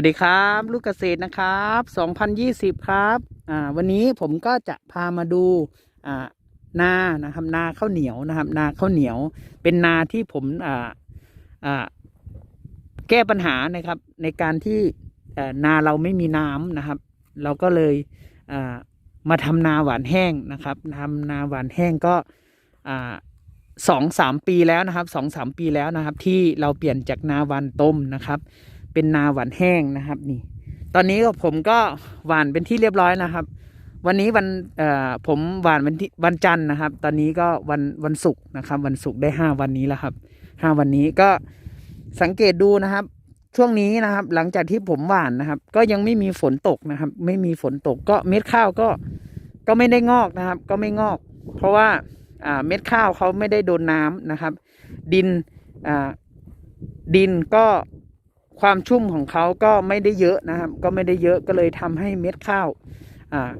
วัสดีครับ ลูกเกษตรนะครับ 2020 ครับอ่าวันนี้ผมก็จะพามาดูอ่านานะครับนาข้าวเหนียวนะครับ นาข้าวเหนียว เป็นนาที่ผมอ่าอ่าแก้ปัญหานะครับ ในการที่อ่อนาเราไม่มีน้ำนะครับ เราก็เลยอ่ามาทำนาหวานแห้งนะครับทำนาหวานแห้งก็อ่าสองสามปีแล้วนะครับสองสามปีแล้วนะครับ ที่เราเปลี่ยนจากนาหวานต้มนะครับ เป็นนาหวานแห้งนะครับนี่ ตอนนี้ก็ผมก็หวานเป็นที่เรียบร้อยนะครับ วันนี้วันเอ่อผมหวานวันที่วันจันทร์นะครับ ตอนนี้ก็วันวันศุกร์นะครับ วันศุกร์ได้ห้าวันนี้แล้วครับห้าวันนี้ก็สังเกตดูนะครับ ช่วงนี้นะครับ หลังจากที่ผมหวานนะครับ ก็ยังไม่มีฝนตกนะครับ ไม่มีฝนตกก็เม็ดข้าวก็ก็ไม่ได้งอกนะครับ ก็ไม่งอก เพราะว่าอ่าเม็ดข้าวเขาไม่ได้โดนน้ำนะครับ ดินอ่าดินก็ ความชุ่มของเขาก็ไม่ได้เยอะนะครับ ก็ไม่ได้เยอะก็เลยทำให้เม็ดข้าวอ่า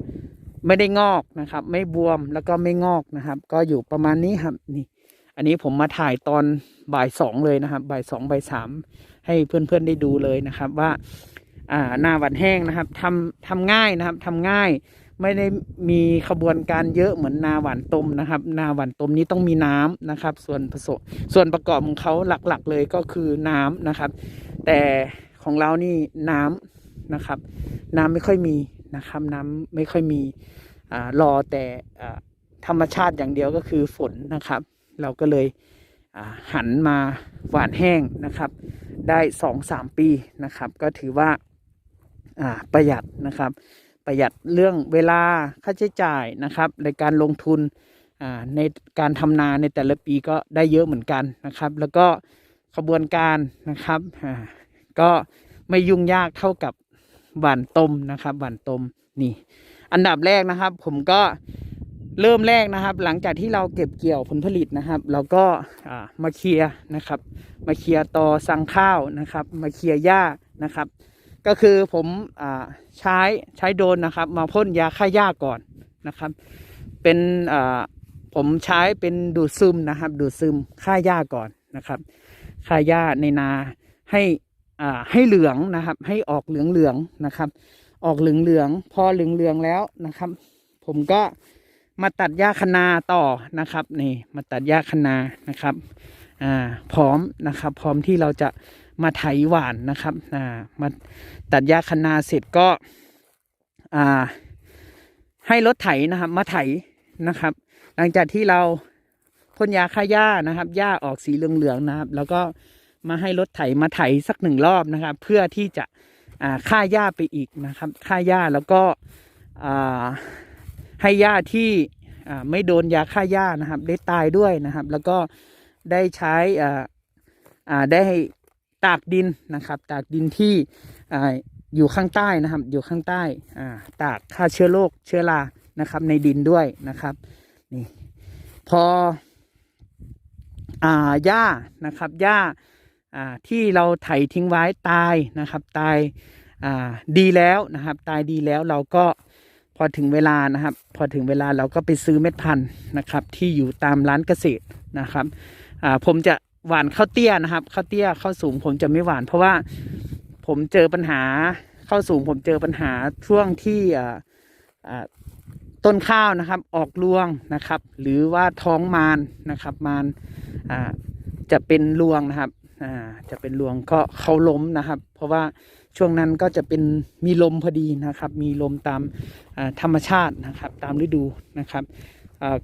ไม่ได้งอกนะครับ ไม่บวมแล้วก็ไม่งอกนะครับ ก็อยู่ประมาณนี้ครับนี่ อันนี้ผมมาถ่ายตอนบ่ายสองเลยนะครับบ่ายสองบ่ายสามให้เพื่อนๆได้ดูเลยนะครับว่า อ่าหน้าหวันแห้งนะครับทำทำง่ายนะครับทำง่าย ไม่ได้มีขบวนการเยอะเหมือนนาหวานต้มนะครับ นาหวานต้มนี้ต้องมีน้ำนะครับ ส่วนผสมส่วนประกอบของเขาหลักๆเลยก็คือน้ำนะครับ แต่ของเรานี่น้ำนะครับ น้ำไม่ค่อยมีนะครับ น้ำไม่ค่อยมีอ่ารอแต่ธรรมชาติอย่างเดียวก็คือฝนนะครับ เราก็เลยหันมาหวานแห้งนะครับ ได้สองสามปีนะครับ ก็ถือว่าประหยัดนะครับ ประหยัดเรื่องเวลาค่าใช้จ่ายนะครับในการลงทุนในการทำนาในแต่ละปีก็ได้เยอะเหมือนกันนะครับ แล้วก็ขบวนการนะครับก็ไม่ยุ่งยากเท่ากับหวานต้มนะครับหวานต้มนี่ อันดับแรกนะครับ ผมก็เริ่มแรกนะครับ หลังจากที่เราเก็บเกี่ยวผลผลิตนะครับ เราก็มาเคลียร์นะครับ มาเคลียร์ตอสังข้าวนะครับ มาเคลียร์หญ้านะครับ ก็คือผมอ่าใช้ใช้โดรนนะครับ มาพ่นยาฆ่าหญ้าก่อนนะครับ เป็นอ่าผมใช้เป็นดูดซึมนะครับ ดูดซึมฆ่าหญ้าก่อนนะครับฆ่าหญ้าในนาให้อ่าให้เหลืองนะครับ ให้ออกเหลืองเหลืองนะครับ ออกเหลืองเหลืองพอเหลืองเหลืองแล้วนะครับ ผมก็มาตัดหญ้าคะนาต่อนะครับนี่มาตัดหญ้าคะนานะครับอ่าพร้อมนะครับ พร้อมที่เราจะ มาไถหวานนะครับอ่ามาตัดหญ้าคะนาเสร็จก็อ่าให้รถไถนะครับ มาไถนะครับ หลังจากที่เราพ่นยาฆ่าหญ้านะครับหญ้าออกสีเหลืองๆนะครับ แล้วก็มาให้รถไถมาไถสักหนึ่งรอบนะครับ เพื่อที่จะอ่าฆ่าหญ้าไปอีกนะครับฆ่าหญ้าแล้วก็อ่าให้หญ้าที่อ่าไม่โดนยาฆ่าหญ้านะครับ ได้ตายด้วยนะครับ แล้วก็ได้ใช้อ่าอ่าได้ ตากดินนะครับ ตากดินที่ออยู่ข้างใต้นะครับ อยู่ข้างใต้ตากฆ่าเชื้อโรคเชื้อรานะครับ ในดินด้วยนะครับนี่พออ่าหญ้านะครับหญ้าอ่าที่เราไถทิ้งไว้ตายนะครับ ตายอ่าดีแล้วนะครับ ตายดีแล้วเราก็พอถึงเวลานะครับ พอถึงเวลาเราก็ไปซื้อเม็ดพันธุ์นะครับ ที่อยู่ตามร้านเกษตรนะครับอ่าผมจะ หวานข้าวเตี้ยนะครับข้าวเตี้ยข้าวสูงผมจะไม่หวาน เพราะว่าผมเจอปัญหาข้าวสูงผมเจอปัญหาช่วงที่ต้นข้าวนะครับ ออกรวงนะครับ หรือว่าท้องมารนะครับมารจะเป็นรวงนะครับจะเป็นรวงก็เขาล้มนะครับ เพราะว่าช่วงนั้นก็จะเป็นมีลมพอดีนะครับ มีลมตามธรรมชาตินะครับ ตามฤดูนะครับ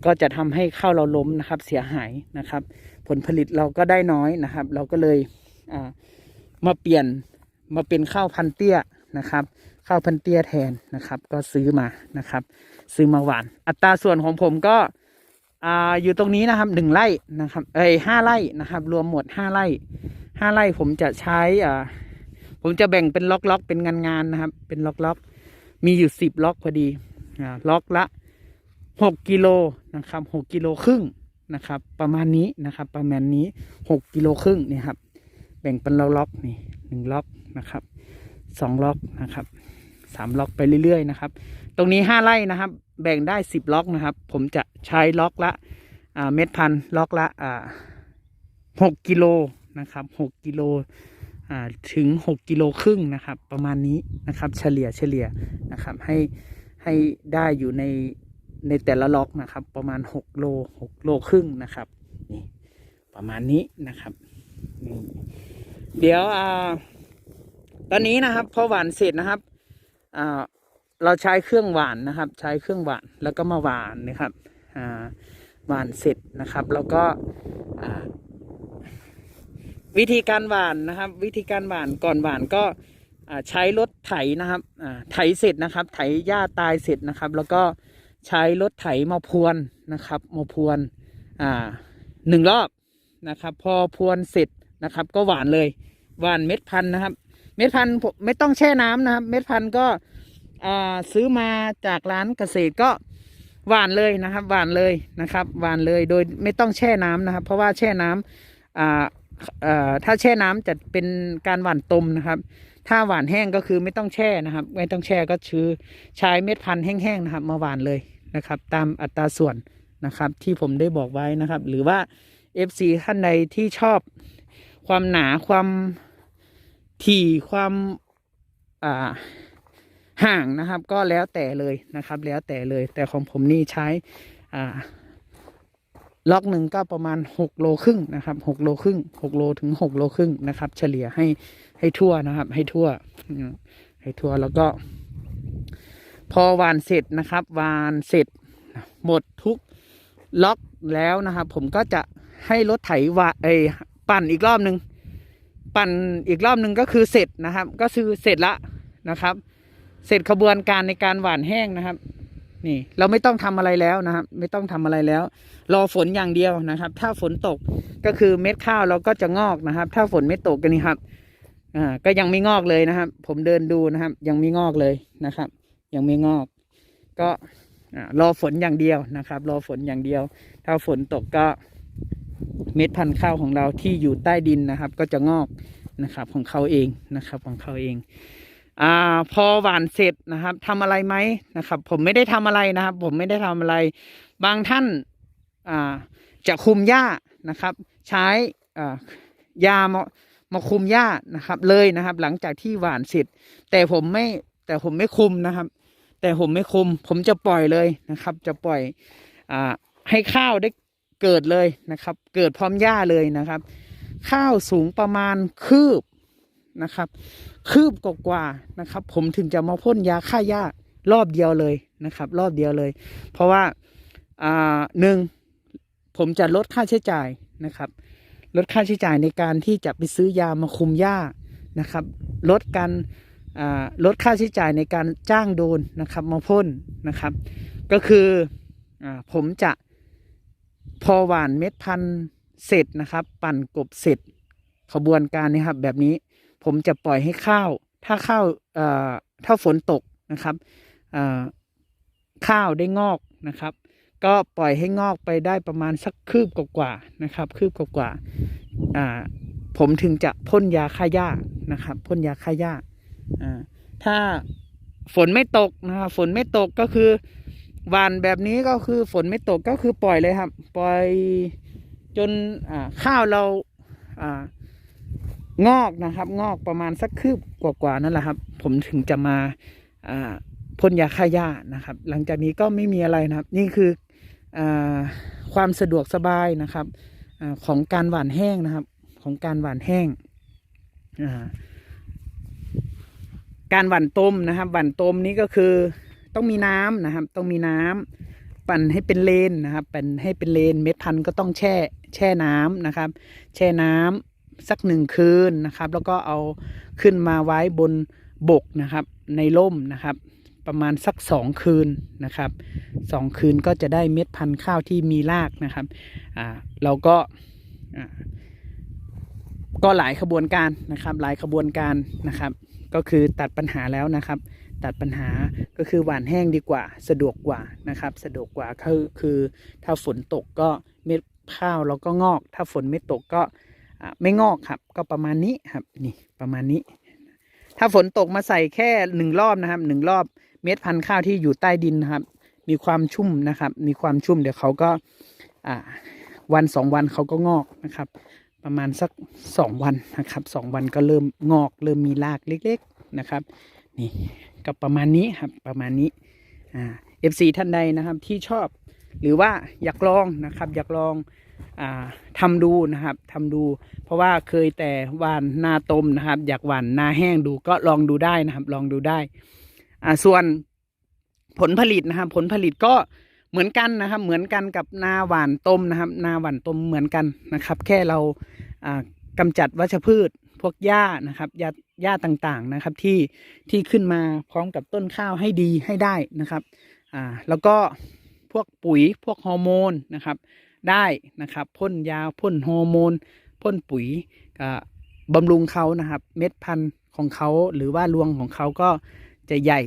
ก็จะทำให้ข้าวเราล้มนะครับเสียหายนะครับ ผลผลิตเราก็ได้น้อยนะครับ เราก็เลยมาเปลี่ยนมาเป็นข้าวพันเตี้ยนะครับ ข้าวพันเตี้ยแทนนะครับ ก็ซื้อมานะครับ ซื้อมาหวาน อัตราส่วนของผมก็ออยู่ตรงนี้นะครับหนึ่งไร่นะครับเอ้ยห้าไร่นะครับ รวมหมดห้าไร่ห้าไร่ผมจะใช้อ่าผมจะแบ่งเป็นล็อกๆเป็นงานๆนนะครับ เป็นล็อกๆมีอยู่สิบล็อกพอดีอ่าล็อกละหกกิโลนะครับหกกิโลครึ่ง นะครับ ประมาณนี้นะครับประมาณนี้หกกิโลครึ่งนี่ครับ แบ่งเป็นล็อกนี่หนึ่งล็อกนะครับสองล็อกนะครับสามล็อกไปเรื่อยๆนะครับ ตรงนี้ห้าไร่นะครับ แบ่งได้สิบล็อกนะครับ ผมจะใช้ล็อกละเม็ดพันล็อกละหกกิโลนะครับหกกิโลถึง6กิโลครึ่งนะครับ ประมาณนี้นะครับ เฉลี่ยเฉลี่ยนะครับให้ให้ได้อยู่ใน ในแต่ละล็อกนะครับ ประมาณ 6 โล 6 โลครึ่งนะครับนี่ประมาณนี้นะครับนี่เดี๋ยวอ่าตอนนี้นะครับพอหวานเสร็จนะครับอ่าเราใช้เครื่องหวานนะครับ ใช้เครื่องหวานแล้วก็มาหวานนะครับอ่าหวานเสร็จนะครับ แล้วก็วิธีการหวานนะครับ วิธีการหวานก่อนหวานก็ใช้รถไถนะครับไถเสร็จนะครับ ไถหญ้าตายเสร็จนะครับ แล้วก็ ใช้รถไถมาพรวนนะครับมาพวนอ่าหนึ่งรอบนะครับ พอพรวนเสร็จนะครับ ก็หวานเลยหวานเม็ดพันธุ์นะครับ เม็ดพันธุ์ผมไม่ต้องแช่น้ำนะครับ เม็ดพันธุ์ก็อ่าซื้อมาจากร้านเกษตรก็หวานเลยนะครับหวานเลยนะครับหวานเลยโดยไม่ต้องแช่น้ำนะครับ เพราะว่าแช่น้ำอ่าอ่อถ้าแช่น้ำจะเป็นการหว่านตมนะครับ ถ้าหว่านแห้งก็คือไม่ต้องแช่นะครับ ไม่ต้องแช่ก็คือใช้เม็ดพันธุ์แห้งๆนะครับ มาหว่านเลย นะครับ ตามอัตราส่วนนะครับที่ผมได้บอกไว้นะครับ หรือว่า FC ท่านใดที่ชอบความหนาความถี่ความอ่าห่างนะครับ ก็แล้วแต่เลยนะครับ แล้วแต่เลย แต่ของผมนี่ใช้อ่าล็อกหนึ่งก็ประมาณหกโลครึ่งนะครับหกโลครึ่งหกโลถึงหกโลครึ่งนะครับ เฉลี่ยให้ให้ทั่วนะครับ ให้ทั่วให้ทั่วแล้วก็ พอหวานเสร็จนะครับหวานเสร็จหมดทุกล็อกแล้วนะครับ ผมก็จะให้รถไถวาเอปั่นอีกรอบหนึ่งปั่นอีกรอบหนึ่งก็คือเสร็จนะครับ ก็คือเสร็จละนะครับ เสร็จขบวนการในการหว่านแห้งนะครับ นี่เราไม่ต้องทำอะไรแล้วนะครับ ไม่ต้องทำอะไรแล้ว รอฝนอย่างเดียวนะครับ ถ้าฝนตกก็คือเม็ดข้าวเราก็จะงอกนะครับ ถ้าฝนไม่ตกกันนี่ครับอ่าก็ยังไม่งอกเลยนะครับ ผมเดินดูนะครับ ยังไม่งอกเลยนะครับ ยังไม่งอก ก็รอฝนอย่างเดียวนะครับ รอฝนอย่างเดียว ถ้าฝนตกก็เม็ดพันธุ์ข้าวของเราที่อยู่ใต้ดินนะครับ ก็จะงอกนะครับของเขาเองนะครับของเขาเองอ่าพอหวานเสร็จนะครับทำอะไรไหมนะครับ ผมไม่ได้ทำอะไรนะครับ ผมไม่ได้ทำอะไร บางท่านอ่าจะคุมหญ้านะครับ ใช้อ่ายามามาคุมหญ้านะครับ เลยนะครับ หลังจากที่หว่านเสร็จ แต่ผมไม่แต่ผมไม่คุมนะครับ แต่ผมไม่คุม ผมจะปล่อยเลยนะครับ จะปล่อยอ่าให้ข้าวได้เกิดเลยนะครับ เกิดพร้อมหญ้าเลยนะครับ ข้าวสูงประมาณคืบนะครับ คืบกว่าๆนะครับ ผมถึงจะมาพ่นยาฆ่าหญ้ารอบเดียวเลยนะครับ รอบเดียวเลย เพราะว่าอ่าหนึ่งผมจะลดค่าใช้จ่ายนะครับ ลดค่าใช้จ่ายในการที่จะไปซื้อยามาคุมหญ้านะครับ ลดการ ลดค่าใช้จ่ายในการจ้างโดนนะครับมาพ่นนะครับ ก็คืออผมจะพอหวานเม็ดพันธุ์เสร็จนะครับ ปั่นกบเสร็จขบวนการนี้ครับแบบนี้ผมจะปล่อยให้ข้าว ถ้าข้าวถ้าฝนตกนะครับข้าวได้งอกนะครับ ก็ปล่อยให้งอกไปได้ประมาณสักคืบกว่าๆนะครับคืบกว่าๆอ่าผมถึงจะพ่นยาฆ่าหญ้านะครับพ่นยาฆ่าหญ้าา ถ้าฝนไม่ตกนะครับฝนไม่ตกก็คือหวานแบบนี้ก็คือฝนไม่ตกก็คือปล่อยเลยครับ ปล่อยจนข้าวเราอ่างอกนะครับ งอกประมาณสักคืบกว่าๆนั่นแหละครับ ผมถึงจะมาพ่นยาฆ่าหญ้านะครับ หลังจากนี้ก็ไม่มีอะไรนะครับ นี่คืออความสะดวกสบายนะครับอของการหว่านแห้งนะครับ ของการหว่านแห้งอ่า การหว่านต้มนะครับ หว่านต้มนี้ก็คือต้องมีน้ำนะครับ ต้องมีน้ำปั่นให้เป็นเลนนะครับ ปั่นให้เป็นเลนเม็ดพันธุ์ก็ต้องแช่แช่น้ำนะครับ แช่น้ำสักหนึ่งคืนนะครับ แล้วก็เอาขึ้นมาไว้บนบกนะครับ ในร่มนะครับ ประมาณสักสองคืนนะครับสองคืนก็จะได้เม็ดพันธุ์ข้าวที่มีรากนะครับอ่าเราก็อ่าก็หลายขบวนการนะครับ หลายขบวนการนะครับ ก็คือตัดปัญหาแล้วนะครับ ตัดปัญหาก็คือหว่านแห้งดีกว่า สะดวกกว่านะครับ สะดวกกว่าคือคือถ้าฝนตกก็เม็ดข้าวเราก็งอก ถ้าฝนไม่ตกก็ไม่งอกครับ ก็ประมาณนี้ครับนี่ประมาณนี้ ถ้าฝนตกมาใส่แค่หนึ่งรอบนะครับหนึ่งรอบเม็ดพันธุ์ข้าวที่อยู่ใต้ดินนะครับ มีความชุ่มนะครับ มีความชุ่มเดี๋ยวเขาก็วันสองวันเขาก็งอกนะครับ ประมาณสักสองวันนะครับสองวันก็เริ่มงอก เริ่มมีรากเล็ก ๆนะครับ นี่ก็ประมาณนี้ครับประมาณนี้อ่าเอฟซีท่านใดนะครับที่ชอบหรือว่าอยากลองนะครับ อยากลองอ่าทำดูนะครับทำดู เพราะว่าเคยแต่หวานนาต้มนะครับ อยากหวานนาแห้งดูก็ลองดูได้นะครับ ลองดูได้อ่าส่วนผลผลิตนะครับ ผลผลิตก็เหมือนกันนะครับ เหมือนกันกับนาหวานต้มนะครับ นาหวานต้มเหมือนกันนะครับ แค่เรา กำจัดวัชพืชพวกหญ้านะครับหญ้าหญ้าต่างๆนะครับที่ที่ขึ้นมาพร้อมกับต้นข้าวให้ดีให้ได้นะครับอ่าแล้วก็พวกปุ๋ยพวกฮอร์โมนนะครับได้นะครับพ่นยาพ่นฮอร์โมนพ่นปุ๋ยอ่าบำรุงเขานะครับ เม็ดพันธุ์ของเขาหรือว่ารวงของเขาก็จะใหญ่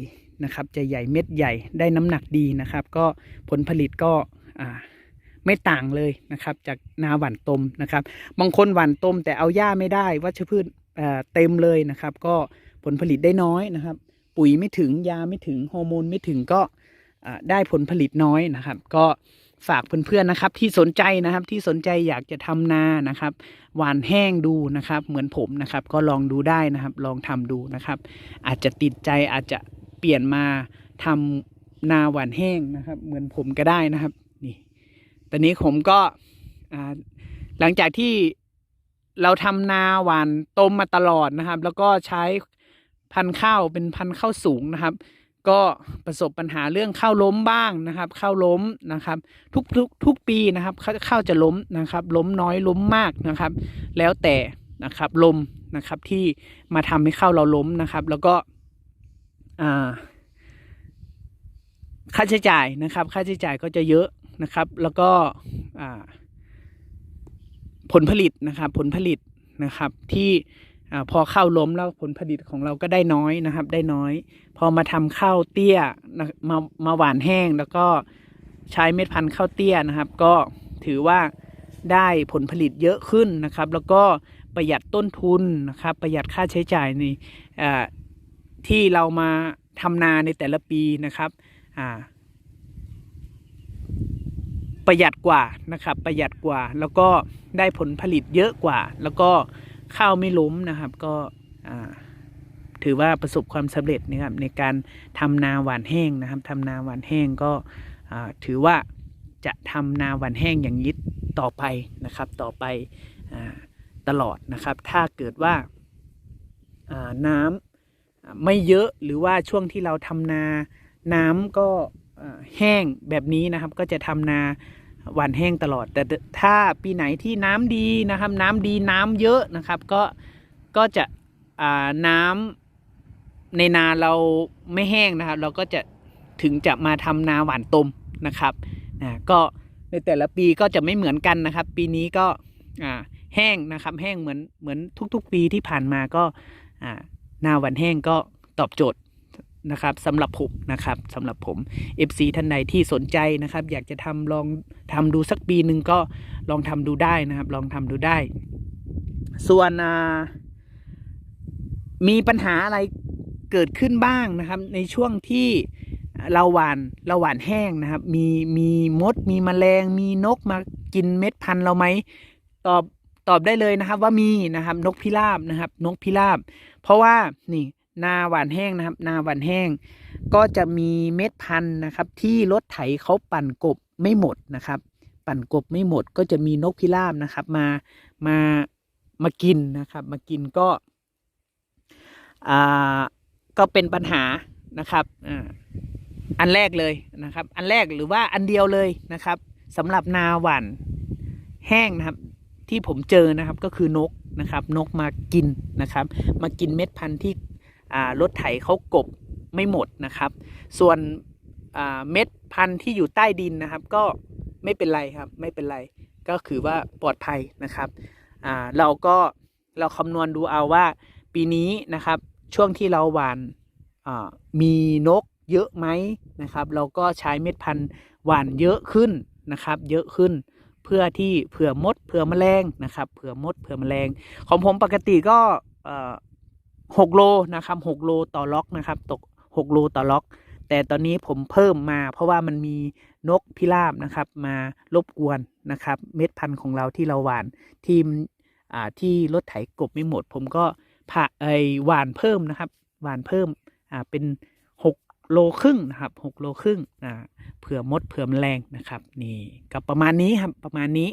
นะครับ จะใหญ่เม็ดใหญ่ได้น้ำหนักดีนะครับ ก็ผลผลิตก็อ่า ไม่ต่างเลยนะครับ จากนาหว่านต้มนะครับ บางคนหว่านต้มแต่เอาหญ้าไม่ได้วัชพืชเต็มเลยนะครับ ก็ผลผลิตได้น้อยนะครับ ปุ๋ยไม่ถึงยาไม่ถึงฮอร์โมนไม่ถึงก็ได้ผลผลิตน้อยนะครับ ก็ฝากเพื่อนๆนะครับ ที่สนใจนะครับที่สนใจอยากจะทำนานะครับหวานแห้งดูนะครับ เหมือนผมนะครับ ก็ลองดูได้นะครับ ลองทำดูนะครับ อาจจะติดใจอาจจะเปลี่ยนมาทำนาหวานแห้งนะครับ เหมือนผมก็ได้นะครับ ตอนนี้ผมก็หลังจากที่เราทำนาหวานต้มมาตลอดนะครับ แล้วก็ใช้พันธุ์ข้าวเป็นพันธุ์ข้าวสูงนะครับ ก็ประสบปัญหาเรื่องข้าวล้มบ้างนะครับข้าวล้มนะครับ ทุกทุกทุกปีนะครับข้าวจะล้มนะครับ ล้มน้อยล้มมากนะครับ แล้วแต่นะครับลมนะครับที่มาทำให้ข้าวเราล้มนะครับ แล้วก็อ่าค่าใช้จ่ายนะครับ ค่าใช้จ่ายก็จะเยอะ นะครับ แล้วก็ผลผลิตนะครับผลผลิตนะครับ ที่อพอข้าวล้มแล้วผลผลิตของเราก็ได้น้อยนะครับ ได้น้อย พอมาทำข้าวเตี้ยนะมามาหวานแห้งแล้วก็ใช้เม็ดพันธุ์ข้าวเตี้ยนะครับ ก็ถือว่าได้ผลผลิตเยอะขึ้นนะครับ แล้วก็ประหยัดต้นทุนนะครับ ประหยัดค่าใช้จ่ายในที่เรามาทำนาในแต่ละปีนะครับ อ่า ประหยัดกว่านะครับประหยัดกว่า แล้วก็ได้ผลผลิตเยอะกว่า แล้วก็ข้าวไม่ล้มนะครับ ก็ถือว่าประสบความสำเร็จนะครับในการทำนาหวานแห้งนะครับทำนาหวานแห้งก็ถือว่าจะทำนาหวานแห้งอย่างนี้ต่อไปนะครับ ต่อไปอตลอดนะครับ ถ้าเกิดว่าน้ำไม่เยอะหรือว่าช่วงที่เราทำนาน้ำก็แห้งแบบนี้นะครับ ก็จะทำนา หวานแห้งตลอด แต่ถ้าปีไหนที่น้ำดีนะครับ น้ำดีน้ำเยอะนะครับ ก็ก็จะน้ำในนาเราไม่แห้งนะครับ เราก็จะถึงจะมาทำนาหวานต้มนะครับนะก็ในแต่ละปีก็จะไม่เหมือนกันนะครับ ปีนี้ก็แห้งนะครับ แห้งเหมือนเหมือนทุกๆ ปีที่ผ่านมาก็นาหวานแห้งก็ตอบโจทย์ นะครับสำหรับผมนะครับสำหรับผม FC ท่านใดที่สนใจนะครับ อยากจะทำลองทำดูสักปีหนึ่งก็ลองทำดูได้นะครับ ลองทำดูได้ ส่วนมีปัญหาอะไรเกิดขึ้นบ้างนะครับ ในช่วงที่เราหวานเราหวานแห้งนะครับ มีมีมด มีแมลง มีนกมากินเม็ดพันธุ์เราไหมตอบตอบได้เลยนะครับ ว่ามีนะครับ นกพิราบนะครับ นกพิราบ เพราะว่านี่ นาหวานแห้งนะครับ นาหวานแห้ง ก็จะมีเม็ดพันธุ์นะครับ ที่รถไถเขาปั่นกบไม่หมดนะครับ ปั่นกบไม่หมดก็จะมีนกพิราบนะครับ มามามากินนะครับ มากินก็อ่าก็เป็นปัญหานะครับอ่าอันแรกเลยนะครับ อันแรกหรือว่าอันเดียวเลยนะครับสำหรับนาหวานแห้งนะครับที่ผมเจอนะครับก็คือนกนะครับ นกมากินนะครับ มากินเม็ดพันธุ์ที่ รถไถเขากบไม่หมดนะครับ ส่วนเม็ดพันธุ์ที่อยู่ใต้ดินนะครับ ก็ไม่เป็นไรครับไม่เป็นไรก็คือว่าปลอดภัยนะครับเราก็เราคำนวณดูเอาว่าปีนี้นะครับช่วงที่เราหวานมีนกเยอะไหมนะครับ เราก็ใช้เม็ดพันธุ์หวานเยอะขึ้นนะครับ เยอะขึ้นเพื่อที่เผื่อมดเผื่อแมลงนะครับ เผื่อมดเผื่อแมลง ของผมปกติก็ หกโลนะครับหกโลต่อล็อกนะครับ ตกหกโลต่อล็อก แต่ตอนนี้ผมเพิ่มมา เพราะว่ามันมีนกพิราบนะครับ มารบกวนนะครับ เม็ดพันธุ์ของเราที่เราหวานทีมอ่าที่รถไถกบไม่หมด ผมก็ผ่าไอหวานเพิ่มนะครับ หวานเพิ่มอ่าเป็นหกโลครึ่งนะครับหกโลครึ่งอ่าเผื่อมดเผื่อแมลงนะครับนี่ก็ประมาณนี้ครับประมาณนี้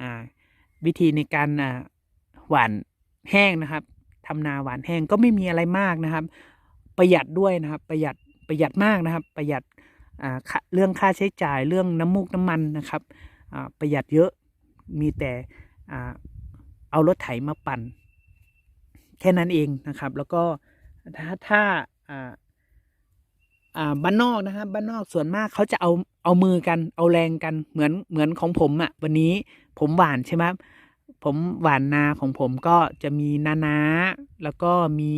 อ่าวิธีในการอ่าหวานแห้งนะครับ ทำนาหวานแห้งก็ไม่มีอะไรมากนะครับ ประหยัดด้วยนะครับ ประหยัดประหยัดมากนะครับ ประหยัดเรื่องค่าใช้จ่ายเรื่องน้ำมูกน้ำมันนะครับประหยัดเยอะมีแต่อเอารถไถมาปั่น แค่นั้นเองนะครับ แล้วก็ถ้าถ้าอ่าอ่าบ้านนอกนะครับบ้านนอกส่วนมากเขาจะเอาเอามือกันเอาแรงกันเหมือนเหมือนของผมอะ่ะวันนี้ผมหวานใช่ไหมครับ ผมหวานนาของผมก็จะมีนานาแล้วก็มี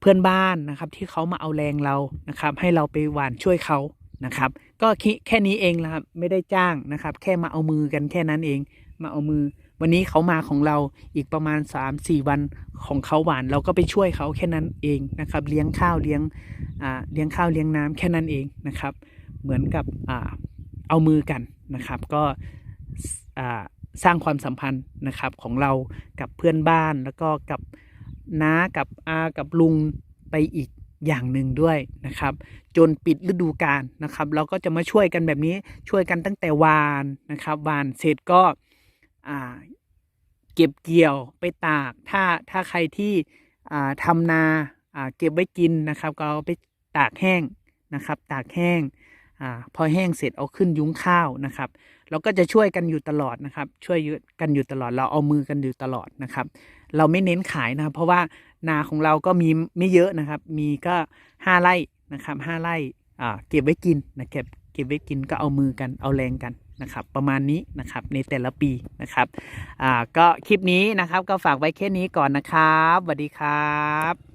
เพื่อนบ้านนะครับ ที่เขามาเอาแรงเรานะครับ ให้เราไปหวานช่วยเขานะครับ ก็คิแค่นี้เองนะครับไม่ได้จ้างนะครับ แค่มาเอามือกันแค่นั้นเอง มาเอามือ วันนี้เขามาของเราอีกประมาณ3าสี่วันของเขาหวานเราก็ไปช่วยเขาแค่นั้นเองนะครับ เลี้ยงข้าวเลี้ยงเลี้ยงข้าวเลี้ยงน้ำแค่นั้นเองนะครับ เหมือนกับอเอามือกันนะครับ ก็อ่า สร้างความสัมพันธ์นะครับของเรากับเพื่อนบ้านแล้วก็กับน้ากับอากับลุงไปอีกอย่างหนึ่งด้วยนะครับ จนปิดฤดูกาลนะครับ เราก็จะมาช่วยกันแบบนี้ช่วยกันตั้งแต่วานนะครับ วานเสร็จก็เก็บเกี่ยวไปตาก ถ้าถ้าใครที่ทำนาอ่าเก็บไว้กินนะครับ ก็เอาไปตากแห้งนะครับ ตากแห้ง อ่าพอแห้งเสร็จเอาขึ้นยุ้งข้าวนะครับ เราก็จะช่วยกันอยู่ตลอดนะครับ ช่วยกันอยู่ตลอดเราเอามือกันอยู่ตลอดนะครับ เราไม่เน้นขายนะครับเพราะว่านาของเราก็มีไม่เยอะนะครับ มีก็ห้าไร่นะครับห้าไร่อ่าเก็บไว้กินนะเก็บเก็บไว้กินก็เอามือกันเอาแรงกันนะครับประมาณนี้นะครับในแต่ละปีนะครับอ่าก็คลิปนี้นะครับก็ฝากไว้แค่นี้ก่อนนะครับสวัสดีครับ